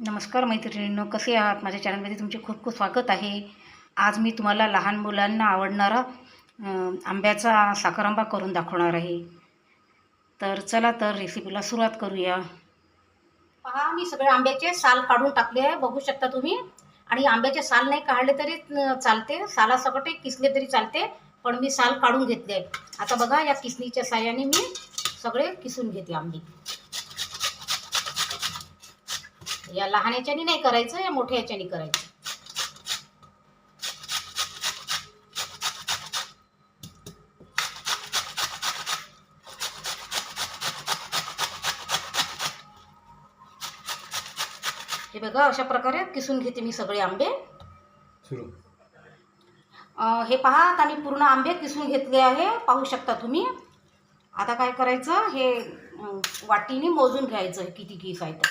नमस्कार मैत्रिणींनो कसे आहात? माझ्या चॅनलमध्ये तुमचे खूप खूप स्वागत आहे. आज मी तुम्हाला लहान मुलांना आवडणारा आंब्याचा साखरांबा करून दाखवणार आहे. तर चला तर रेसिपीला सुरुवात करूया. पहा मी सगळे आंब्याचे साल काढून टाकले आहे बघू शकता तुम्ही. आणि आंब्याचे साल नाही काढले तरी चालते. सालासकटे किसले तरी चालते पण मी साल काढून घेतले आहे आता बघा या किसणीच्या साह्याने मी सगळे किसून घेते आंबे. या लहान याच्यानी नाही करायचं या मोठ्या याच्यानी करायचं. हे बघा अशा प्रकारे किसून घेते मी सगळे आंबे. हे पहा आता मी पूर्ण आंबे किसून घेतले आहे. पाहू शकता तुम्ही. आता काय करायचं हे वाटीने मोजून घ्यायचं हे किती किस आहे तर.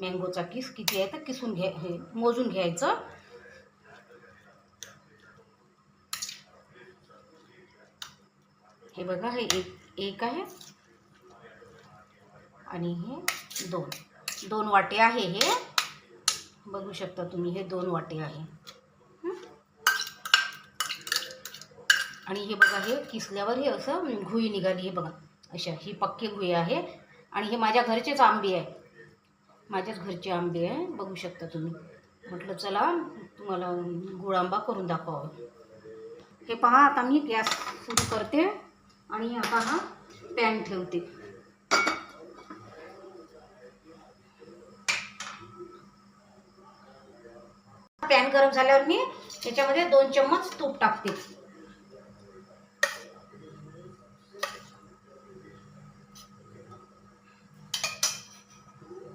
मँगोचा किस किती आहे तर किसून घ्या हे मोजून घ्यायचं. हे बघा हे एक एक आहे. आणि हे दोन. दोन वाटे आहे हे. बघू शकता तुम्ही हे दोन वाटे आहे. आणि हे बघा हे किसल्यावर हे असं घुई निघाली हे बघा. अशा ही पक्की घुई आहे. आणि हे माझ्या घरचेच आंबे आहे. माझ्याच घरचे आंबे आहे बघू शकता तुम्ही. म्हटलं चला तुम्हाला गुळ आंबा करून दाखवावं. हे पहा आता मी गॅस सुरू करते आणि आता हा पॅन ठेवते. पॅन गरम झाल्यावर मी त्याच्यामध्ये दोन चम्मच तूप टाकते.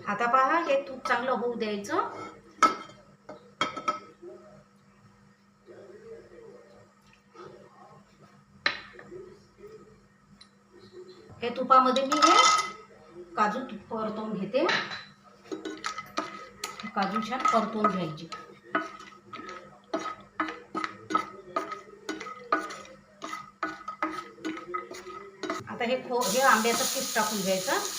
आता पहा हे तूप चांगलं होऊ द्यायचं. हे तुपामध्ये मी हे काजू तूप परतवून घेते. काजू छान परतवून घ्यायचे. आता हे खो हे आंब्याचं पीठ टाकून घ्यायचं.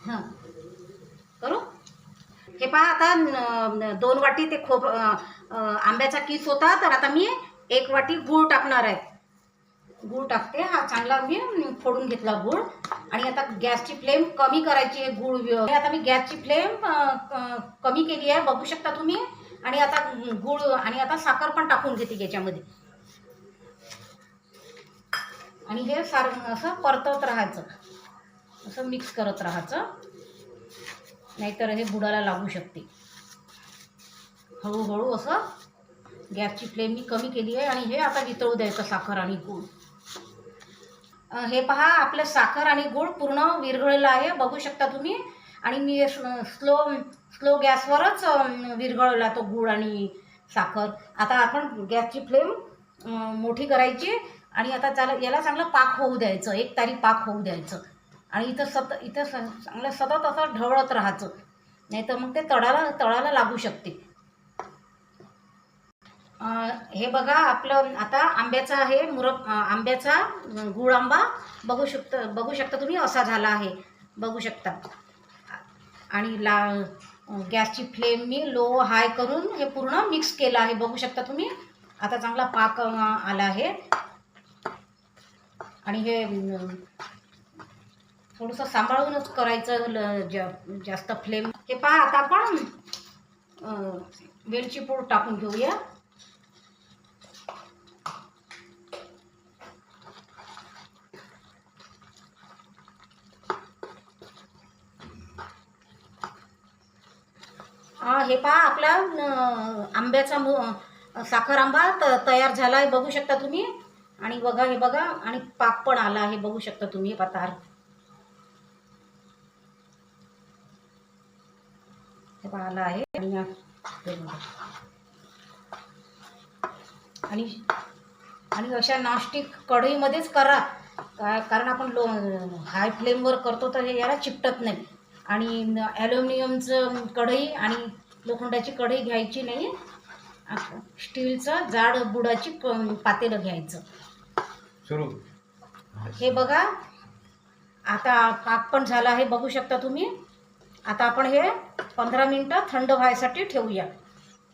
हां. करू? हे पहा आता दोन वाटी ते खोब आंब्याचा किस होता तर आता मी एक वाटी गूळ टाकणार आहे. गूळ टाकते हा चांगला मी फोडून घेतला गूळ. आणि आता गॅसची फ्लेम कमी करायची आहे गूळ हे आता मी गॅसची फ्लेम कमी केली आहे बघू शकता तुम्ही. आणि आता गूळ आणि आता साखर पण टाकून घेते याच्यामध्ये. आणि हे सार असं परतवत राहायचं. असं मिक्स करत राहायचं. नाहीतर हे बुडाला लागू शकते. हळूहळू असं गॅसची फ्लेम मी कमी केली आहे आणि हे आता वितळू द्यायचं साखर आणि गूळ. हे पहा आपलं साखर आणि गूळ पूर्ण विरघळलेलं आहे. बघू शकता तुम्ही. आणि मी स्लो स्लो गॅसवरच विरघळला तो गूळ आणि साखर. आता आपण गॅसची फ्लेम मोठी करायची. आणि आता चाल याला चांगलं पाक होऊ द्यायचं. एक तारी पाक होऊ द्यायचं. आणि इथं सत इथं स चांगलं सतत असं ढवळत राहायचं. नाही तर मग ते तळाला तळाला लागू शकते. हे बघा आपलं आता आंब्याचा आहे मुरब आंब्याचा गुळ आंबा. बघू शकता बघू शकता तुम्ही असा झाला आहे. बघू शकता. आणि ला गॅसची फ्लेम मी लो हाय करून हे पूर्ण मिक्स केलं आहे. बघू शकता तुम्ही आता चांगला पाक आला आहे. आणि हे थोडंसं सांभाळूनच करायचं ल- जा- जास्त फ्लेम हे पहा आता आपण वेलची पूड टाकून घेऊया. हा, हे पहा आपला आंब्याचा साखर आंबा त तयार झाला आहे बघू शकता तुम्ही. आणि बघा हे बघा आणि पाक पण आला आहे बघू शकता तुम्ही पतार हे पहा आला आहे. आणि. आणि आणि अशा नॉनस्टिक कढईमध्येच करा. का- कारण आपण लो हाय फ्लेमवर करतो तर हे याला चिकटत नाही. आणि ॲल्युमिनियमचं कढई आणि लोखंडाची कढई घ्यायची नाही. स्टीलचं जाड बुडाची पातेलं घ्यायचं. सुरू. हे बघा. आता पाक पण झाला आहे बघू शकता तुम्ही. आता आपण हे पंधरा मिनटं थंड व्हायसाठी ठेवूया.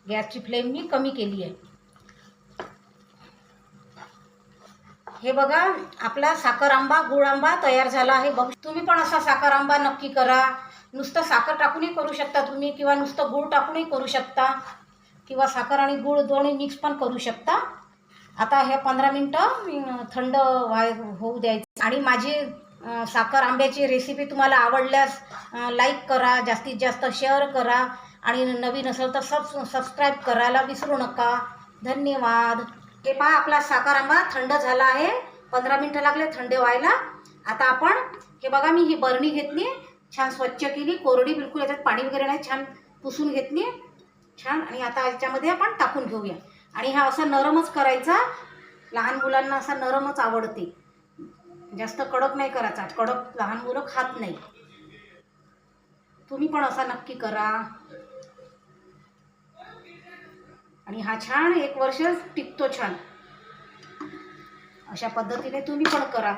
गॅसची फ्लेम मी कमी केली आहे. हे बघा आपला साखर आंबा गुळ आंबा तयार झाला आहे. बघ तुम्ही पण असा साखर आंबा नक्की करा. नुसतं साखर टाकूनही करू शकता तुम्ही किंवा नुसतं गुळ टाकूनही करू शकता. किंवा साखर आणि गुळ दोन्ही मिक्स पण करू शकता. आता हे पंधरा मिनटं थंड व्हाय होऊ द्यायचं. आणि माझी साखर आंब्याची रेसिपी तुम्हाला आवडल्यास लाईक करा जास्तीत जास्त शेअर करा आणि नवीन असेल तर सब सबस्क्राईब करायला विसरू नका. धन्यवाद. हे पहा आपला साखर आंबा थंड झाला आहे. पंधरा मिनटं लागले थंड व्हायला. आता आपण हे बघा मी ही बरणी घेतली. छान स्वच्छ केली. कोरडी बिलकुल याच्यात पाणी वगैरे नाही छान पुसून घेतली. छान. आणि आता याच्यामध्ये आपण टाकून घेऊया. आणि हा असा नरमच करायचा. लहान मुलांना असा नरमच आवडते. जास्त कडक नाही करायचा. कडक लहान मुलं खात नाही. तुम्ही पण असा नक्की करा. आणि हा छान एक वर्ष टिकतो छान. अशा पद्धतीने तुम्ही पण करा.